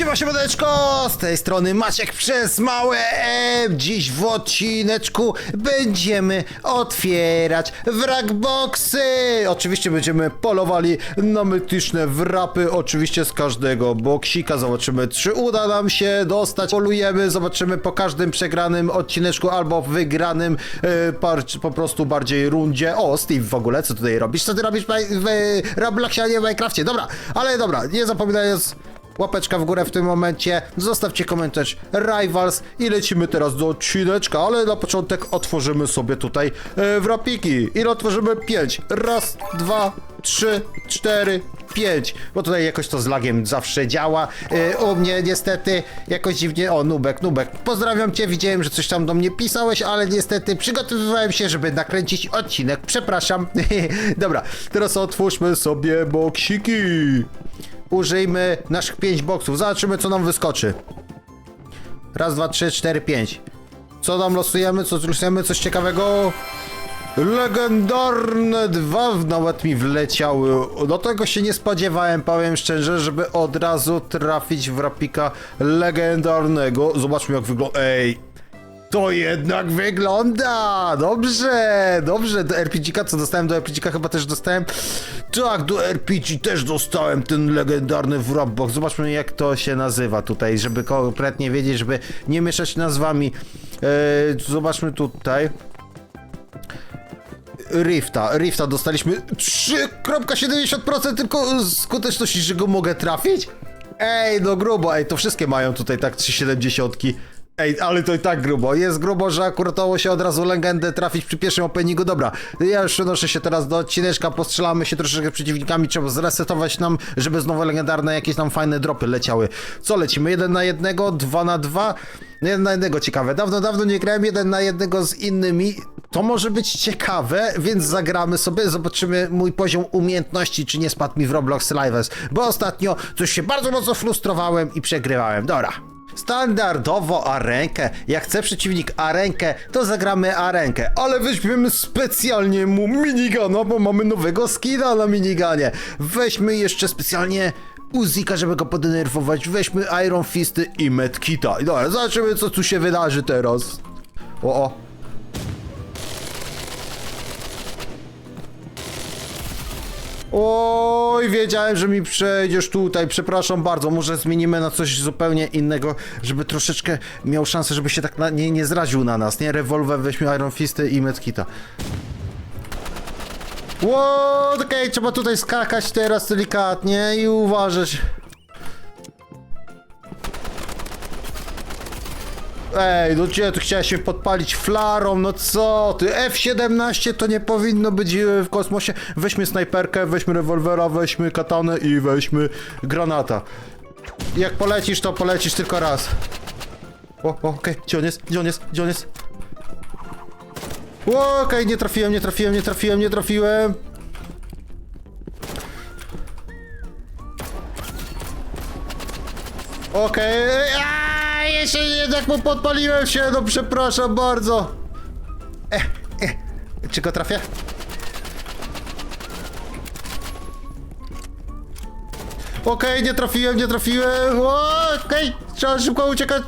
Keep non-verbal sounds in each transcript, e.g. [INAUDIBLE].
Siema, siemaneczko! Z tej strony Maciek przez małe M. Dziś w odcineczku będziemy otwierać wrakboxy. Oczywiście będziemy polowali na mityczne wrapy, oczywiście z każdego boksika. Zobaczymy, czy uda nam się dostać. Polujemy, zobaczymy po każdym przegranym odcineczku albo wygranym e, po prostu bardziej rundzie. O, Steve w ogóle, co tutaj robisz? Co ty robisz w, w Robloxie, a nie w Minecrafcie? Dobra, ale dobra, nie zapominając... Łapeczka w górę w tym momencie, zostawcie komentarz Rivals i lecimy teraz do odcineczka, ale na początek otworzymy sobie tutaj e, wrapiki. Ile otworzymy? 5. Raz, dwa, trzy, cztery, pięć. Bo tutaj jakoś to z lagiem zawsze działa. E, u mnie niestety jakoś dziwnie... O, Nubek, Nubek, pozdrawiam cię, widziałem, że coś tam do mnie pisałeś, ale niestety przygotowywałem się, żeby nakręcić odcinek. Przepraszam. [LAUGHS] Dobra, teraz otwórzmy sobie boksiki użyjmy naszych 5 boksów. Zobaczymy, co nam wyskoczy. Raz, dwa, trzy, cztery, pięć. Co nam losujemy? Co losujemy? Coś ciekawego? Legendarne dwa nawet mi wleciały. Do tego się nie spodziewałem, powiem szczerze, żeby od razu trafić w rapika legendarnego. Zobaczmy jak wygląda. Ej, to jednak wygląda! Dobrze, dobrze. Do RPG-ka, co dostałem do RPG-ka, chyba też dostałem. Tak, do RPG też dostałem ten legendarny wrapbox. Zobaczmy, jak to się nazywa tutaj, żeby konkretnie wiedzieć, żeby nie mieszać nazwami. Eee, zobaczmy tutaj. Rifta, Rifta dostaliśmy 3,70% tylko skuteczności, że go mogę trafić? Ej, no grubo, ej, to wszystkie mają tutaj tak 3,70. Ej, ale to i tak grubo. Jest grubo, że akurat udało się od razu legendę trafić przy pierwszym openingu. Dobra, ja już przenoszę się teraz do odcineczka, postrzelamy się troszeczkę przeciwnikami, trzeba zresetować nam, żeby znowu legendarne jakieś tam fajne dropy leciały. Co lecimy? Jeden na jednego, dwa na dwa? Jeden na jednego ciekawe. Dawno, dawno nie grałem jeden na jednego z innymi. To może być ciekawe, więc zagramy sobie, zobaczymy mój poziom umiejętności, czy nie spadł mi w Roblox Lives, bo ostatnio coś się bardzo mocno frustrowałem i przegrywałem. Dobra. Standardowo arenkę. Jak chce przeciwnik arenkę, to zagramy arenkę. Ale weźmiemy specjalnie mu minigana, bo mamy nowego skina na miniganie. Weźmy jeszcze specjalnie Uzika, żeby go podenerwować. Weźmy Iron Fisty i Medkita. I dobra, zobaczymy co tu się wydarzy teraz. O, o. Oj, wiedziałem, że mi przejdziesz tutaj. Przepraszam bardzo, może zmienimy na coś zupełnie innego, żeby troszeczkę miał szansę, żeby się tak na, nie, nie zraził na nas, nie? Rewolwer, weźmy Iron Fisty i Medkita. Ło, okej, trzeba tutaj skakać teraz delikatnie i uważać. Ej, no gdzie tu chciałeś się podpalić flarą, no co ty? F-17 to nie powinno być e, w kosmosie. Weźmy snajperkę, weźmy rewolwera, weźmy katanę i weźmy granata. Jak polecisz, to polecisz tylko raz. O, o okej, gdzie on jest? Gdzie on jest? Gdzie on jest? Okej, nie trafiłem, nie trafiłem, nie trafiłem, nie trafiłem. Okej, jeszcze jednak mu podpaliłem się, no przepraszam bardzo. E, e, czy go trafię? Okej, nie trafiłem, nie trafiłem. Okej, trzeba szybko uciekać.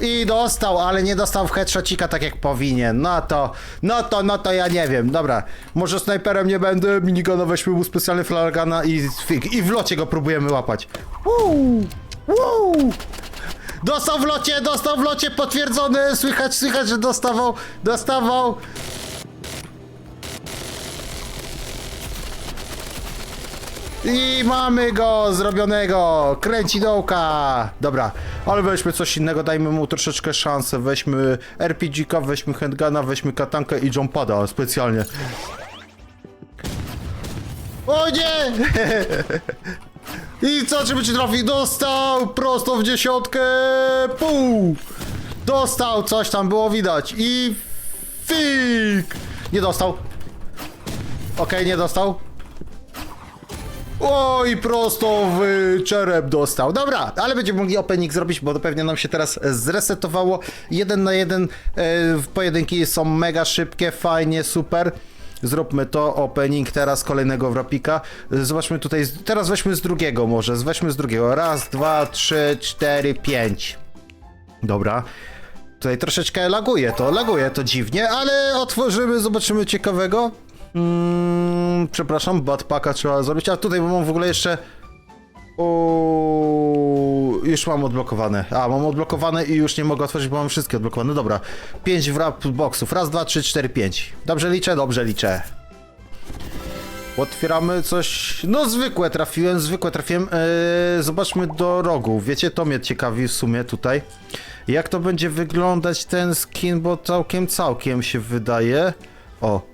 I dostał, ale nie dostał w headshotcika tak jak powinien. No to, no to, no to ja nie wiem. Dobra, może snajperem nie będę, minigana weźmy mu specjalny flargana i, i w locie go próbujemy łapać. Woo! Dostał w locie, dostał w locie, potwierdzony, słychać, słychać, że dostawał, dostawał. I mamy go zrobionego! Kręci dołka! Dobra, ale weźmy coś innego, dajmy mu troszeczkę szansę. Weźmy RPG-ka, weźmy handguna, weźmy katankę i jumpada specjalnie. O nie! [LAUGHS] I co, czy by ci trafił? Dostał! Prosto w dziesiątkę! Pół! Dostał! Coś tam było widać. I... Fik! Nie dostał. Okej, nie dostał. Oj, prosto w czerep dostał. Dobra, ale będziemy mogli opening zrobić, bo to pewnie nam się teraz zresetowało. Jeden na jeden e, w pojedynki są mega szybkie, fajnie, super. Zróbmy to, opening teraz kolejnego wrapika. Zobaczmy tutaj, teraz weźmy z drugiego może, weźmy z drugiego. Raz, dwa, trzy, cztery, pięć. Dobra. Tutaj troszeczkę laguje to, laguje to dziwnie, ale otworzymy, zobaczymy ciekawego. Mm, przepraszam, badpaka trzeba zrobić, a tutaj mam w ogóle jeszcze... Już mam odblokowane. A, mam odblokowane i już nie mogę otworzyć, bo mam wszystkie odblokowane. Dobra. 5 wrap boxów. Raz, dwa, trzy, cztery, pięć. Dobrze liczę? Dobrze liczę. Otwieramy coś. No, zwykłe trafiłem, zwykłe trafiłem. Eee, zobaczmy do rogu. Wiecie, to mnie ciekawi w sumie tutaj. Jak to będzie wyglądać ten skin, bo całkiem, całkiem się wydaje. O.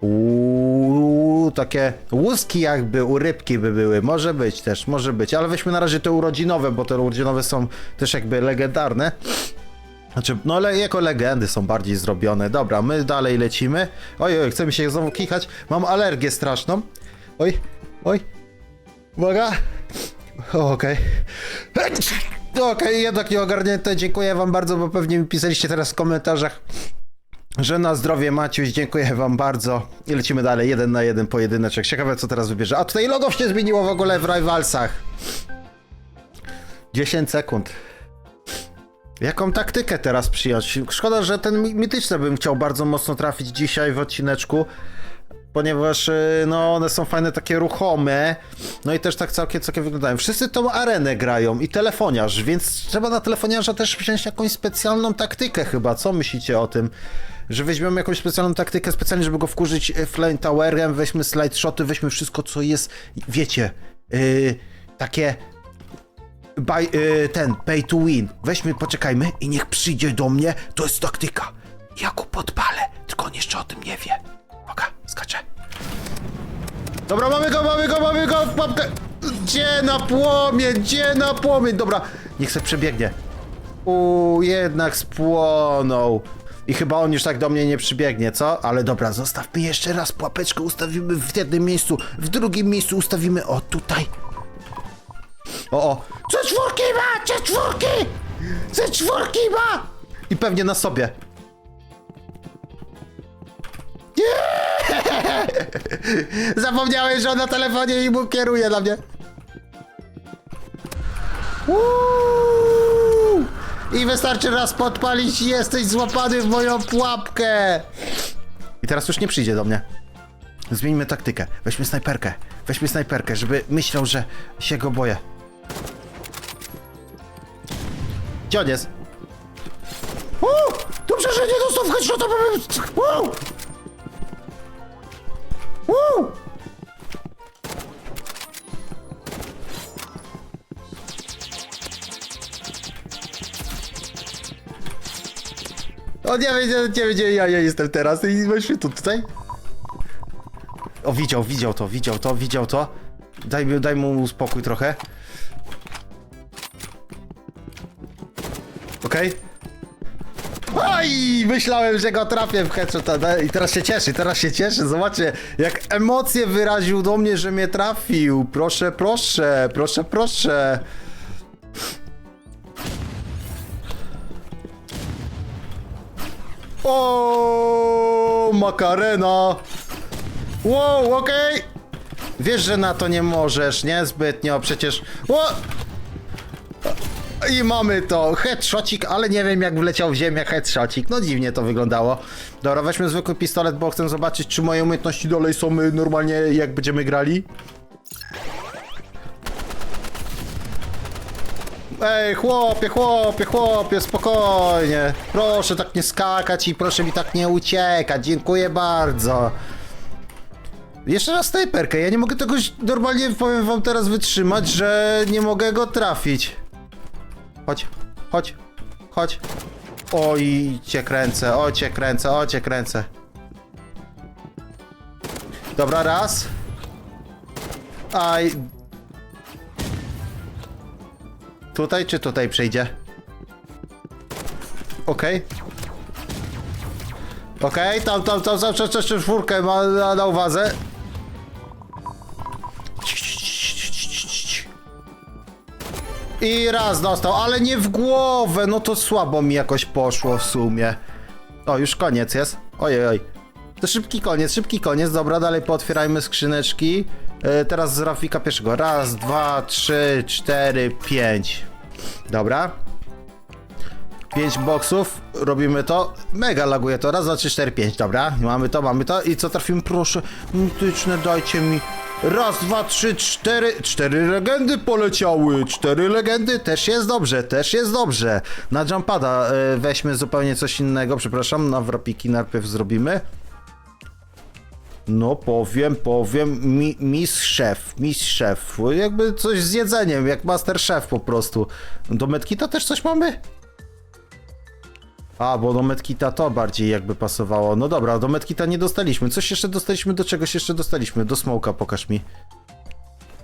Uuu, takie łuski jakby u rybki by były. Może być też, może być. Ale weźmy na razie te urodzinowe, bo te urodzinowe są też jakby legendarne. Znaczy, no ale jako legendy są bardziej zrobione. Dobra, my dalej lecimy. Oj, oj, chce mi się znowu kichać. Mam alergię straszną. Oj, oj. Uwaga. Okej. Okej, jednak nie ogarnięte. Dziękuję wam bardzo, bo pewnie mi pisaliście teraz w komentarzach, że na zdrowie Maciuś. Dziękuję wam bardzo. I lecimy dalej. Jeden na jeden pojedyneczek. Ciekawe, co teraz wybierze. A tutaj logo się zmieniło w ogóle w Rivalsach. 10 sekund. Jaką taktykę teraz przyjąć? Szkoda, że ten mi- mityczny bym chciał bardzo mocno trafić dzisiaj w odcineczku, ponieważ y, no one są fajne, takie ruchome, no i też tak całkiem, całkiem wyglądają. Wszyscy tą arenę grają i telefoniarz, więc trzeba na telefoniarza też wziąć jakąś specjalną taktykę chyba. Co myślicie o tym? Że weźmiemy jakąś specjalną taktykę, specjalnie, żeby go wkurzyć y, Flame Towerem, weźmy slide shoty, weźmy wszystko, co jest, wiecie, yy, takie Buy, y, ten, pay to win. Weźmy, poczekajmy i niech przyjdzie do mnie. To jest taktyka. Ja go podpalę, tylko on jeszcze o tym nie wie. Uwaga, skaczę. Dobra, mamy go, mamy go, mamy go, papkę. Gdzie na płomień, gdzie na płomień? Dobra, niech se przebiegnie. Uuu, jednak spłonął. I chyba on już tak do mnie nie przybiegnie, co? Ale dobra, zostawmy jeszcze raz pułapeczkę, ustawimy w jednym miejscu, w drugim miejscu ustawimy, o tutaj. O, o. Ze czwórki ma! Ze czwórki! Ze czwórki ma! I pewnie na sobie. [LAUGHS] Nie! Zapomniałem, że on na telefonie i mu kieruje na mnie. Uuu! I wystarczy raz podpalić i jesteś złapany w moją pułapkę. I teraz już nie przyjdzie do mnie. Zmieńmy taktykę. Weźmy snajperkę. Weźmy snajperkę, żeby myślał, że się go boję. Gdzie on jest? O! Dobrze, że nie dostał headshota, bo bym... Wow! Wow! O nie będzie, nie będzie, ja, ja jestem teraz i weźmy tu tutaj. O, widział, widział to, widział to, widział to. Daj, daj mu spokój trochę. Oj, myślałem, że go trafię w headshota da- i teraz się cieszy, teraz się cieszy. Zobaczcie, jak emocje wyraził do mnie, że mnie trafił. Proszę, proszę, proszę, proszę. O, makarena. Wow, okej. Wiesz, że na to nie możesz, nie? Zbytnio, przecież... O! I mamy to. Headshotcik, ale nie wiem jak wleciał w ziemię headshotcik. No dziwnie to wyglądało. Dobra, weźmy zwykły pistolet, bo chcę zobaczyć, czy moje umiejętności dalej są y, normalnie jak będziemy grali. Ej, chłopie, chłopie, chłopie, spokojnie. Proszę tak nie skakać i proszę mi tak nie uciekać. Dziękuję bardzo. Jeszcze raz snajperkę. Ja nie mogę tego normalnie, powiem wam teraz wytrzymać, że nie mogę go trafić. Chodź, chodź, chodź. Oj, cię kręcę, o cię kręcę, o cię kręcę. Dobra, raz. Aj. Tutaj czy tutaj przyjdzie? Okej. Okej, tam, tam, tam, tam, tam, tam, czwórkę ma na, na uwadze. I raz dostał, ale nie w głowę, no to słabo mi jakoś poszło w sumie. O, już koniec jest. Ojej, oj. To szybki koniec, szybki koniec. Dobra, dalej pootwierajmy skrzyneczki. E, teraz z Rafika pierwszego. Raz, dwa, trzy, cztery, pięć. Dobra. Pięć boksów, robimy to. Mega laguje to. Raz, dwa, trzy, cztery, pięć. Dobra, mamy to, mamy to. I co trafimy? Proszę, mityczne, dajcie mi. Raz, dwa, trzy, cztery. Cztery legendy poleciały. Cztery legendy też jest dobrze, też jest dobrze. Na jumpada e, weźmy zupełnie coś innego. Przepraszam, na wrapiki najpierw zrobimy. No powiem, powiem, mi, mistrz szef, mistrz szef, jakby coś z jedzeniem, jak master szef po prostu. Do medkita też coś mamy? A, bo do medkita to bardziej jakby pasowało. No dobra, do medkita nie dostaliśmy. Coś jeszcze dostaliśmy, do czegoś jeszcze dostaliśmy. Do smoka pokaż mi.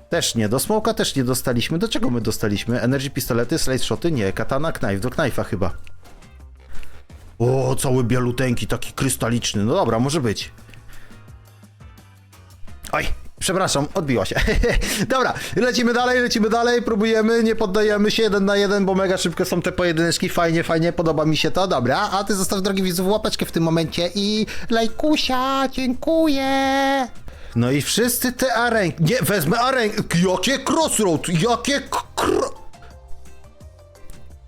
Też nie, do smoka też nie dostaliśmy. Do czego my dostaliśmy? Energy pistolety, slide shoty? Nie, katana, knife, do knife'a chyba. O, cały bialuteńki, taki krystaliczny. No dobra, może być. Oj, przepraszam, odbiła się. [LAUGHS] Dobra, lecimy dalej, lecimy dalej, próbujemy, nie poddajemy się jeden na jeden, bo mega szybko są te pojedyneczki, fajnie, fajnie, podoba mi się to, dobra, a ty zostaw drogi widzów łapeczkę w tym momencie i lajkusia, dziękuję. No i wszyscy te arenki, nie, wezmę arenki, jakie crossroad, jakie kro...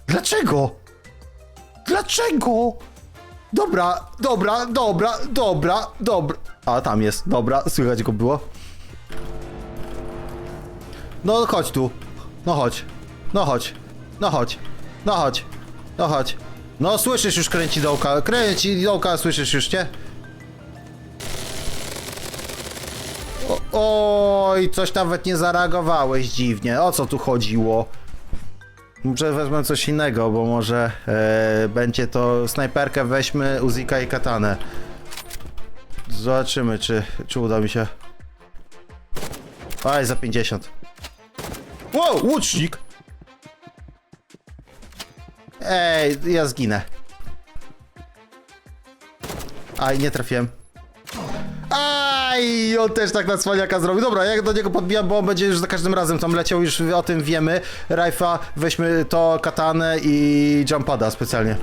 Dlaczego? Dlaczego? Dobra, dobra, dobra, dobra, dobra. A tam jest, dobra, słychać go było. No chodź tu. No chodź. No chodź. No chodź. No chodź. No chodź. No słyszysz już kręci dołka. Kręci dołka, słyszysz już, nie? Oj, coś nawet nie zareagowałeś dziwnie. O co tu chodziło? Może wezmę coś innego, bo może e, będzie to snajperkę weźmy, Uzika i katanę. Zobaczymy, czy, czy uda mi się. Aj, za 50. Wow, łucznik! Ej, ja zginę. Aj, nie trafiłem. Aj, on też tak na cwaniaka zrobił. Dobra, jak do niego podbijam, bo on będzie już za każdym razem tam leciał, już o tym wiemy. Rajfa, weźmy to katanę i jumpada specjalnie.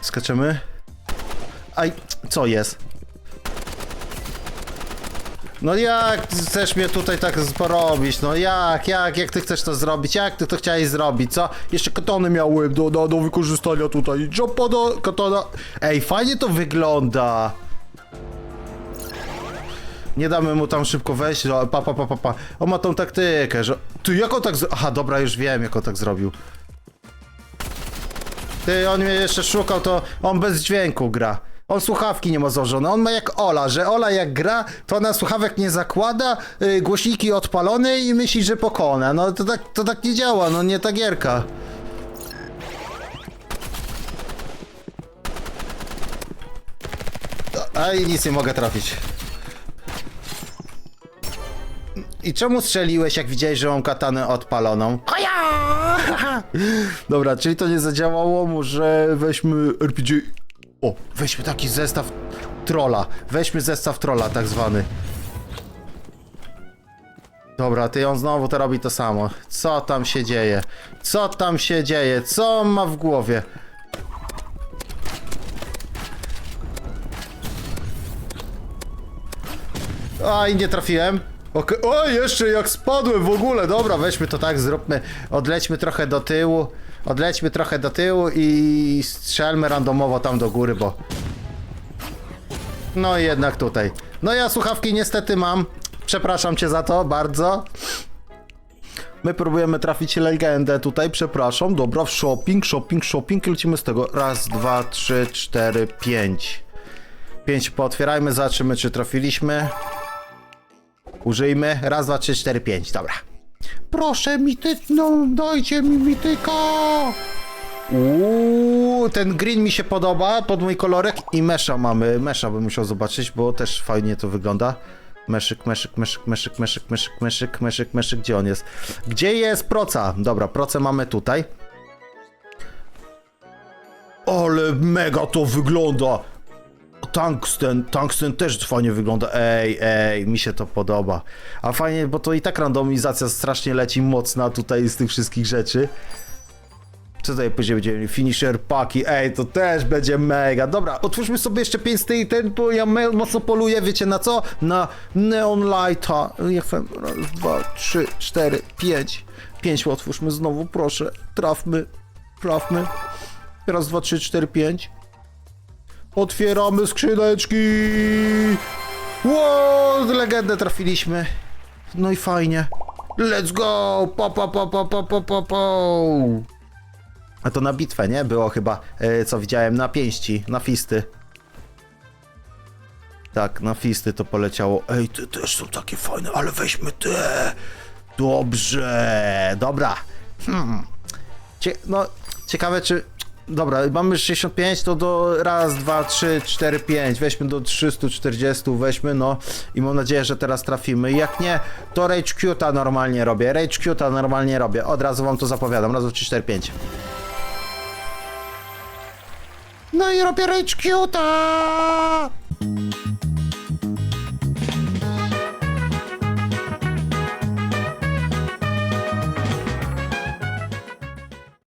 Skaczemy. Aj, co jest? No jak chcesz mnie tutaj tak porobić? No jak, jak, jak ty chcesz to zrobić? Jak ty to chciałeś zrobić, co? Jeszcze katany miałem do, do, do wykorzystania tutaj. Jumpada, katana. Ej, fajnie to wygląda. Nie damy mu tam szybko wejść, że pa, pa, pa, pa, pa. On ma tą taktykę, że... Ty, jak on tak... zro- Aha, dobra, już wiem, jak on tak zrobił. Ty, on mnie jeszcze szukał, to on bez dźwięku gra. On słuchawki nie ma założone. On ma jak Ola, że Ola jak gra, to ona słuchawek nie zakłada, yy, głośniki odpalone i myśli, że pokona. No to tak, to tak nie działa, no nie ta gierka. A i nic nie mogę trafić. I czemu strzeliłeś, jak widziałeś, że mam katanę odpaloną? [LAUGHS] Dobra, czyli to nie zadziałało, może weźmy RPG... O, weźmy taki zestaw trolla. Weźmy zestaw trolla, tak zwany. Dobra, ty on znowu to robi to samo. Co tam się dzieje? Co tam się dzieje? Co on ma w głowie? Aj, nie trafiłem. Okej, o, jeszcze jak spadłem w ogóle, dobra, weźmy to tak, zróbmy, odlećmy trochę do tyłu, odlećmy trochę do tyłu i strzelmy randomowo tam do góry, bo... No i jednak tutaj. No ja słuchawki niestety mam, przepraszam cię za to bardzo. My próbujemy trafić legendę tutaj, przepraszam, dobra, w shopping, shopping, shopping i lecimy z tego. Raz, dwa, trzy, cztery, pięć. Pięć pootwierajmy, zobaczymy czy trafiliśmy. Użyjmy. Raz, dwa, trzy, cztery, pięć. Dobra. Proszę mityczną, dajcie mi mityka. Uuu, ten green mi się podoba, pod mój kolorek i mesza mamy. Mesza bym musiał zobaczyć, bo też fajnie to wygląda. Meszyk, meszyk, meszyk, meszyk, meszyk, meszyk, meszyk, meszyk, meszyk, gdzie on jest? Gdzie jest proca? Dobra, procę mamy tutaj. Ale mega to wygląda! Tungsten, tungsten też fajnie wygląda. Ej, ej, mi się to podoba. A fajnie, bo to i tak randomizacja strasznie leci mocna tutaj z tych wszystkich rzeczy. Co tutaj później mieli? Finisher paki, ej, to też będzie mega. Dobra, otwórzmy sobie jeszcze 5 z tej, ten, bo ja mocno poluję, wiecie na co? Na Neon Lighta. Niech raz, dwa, trzy, cztery, pięć. Pięć otwórzmy znowu, proszę. Trafmy, trafmy. Raz, dwa, trzy, cztery, pięć. Otwieramy skrzyneczki. Wow, legendę trafiliśmy. No i fajnie. Let's go! Po, po, po, po, po, po, po, po. A to na bitwę, nie? Było chyba, e, co widziałem, na pięści, na fisty. Tak, na fisty to poleciało. Ej, te też są takie fajne, ale weźmy te. Dobrze, dobra. Hmm. Cie no, ciekawe czy... Dobra, mamy 65, to do raz, dwa, trzy, cztery, pięć. Weźmy do 340, weźmy, no. I mam nadzieję, że teraz trafimy. Jak nie, to Rage Q'ta normalnie robię. Rage Q'ta normalnie robię. Od razu wam to zapowiadam. Raz, dwa, trzy, cztery, pięć. No i robię Rage Q'ta!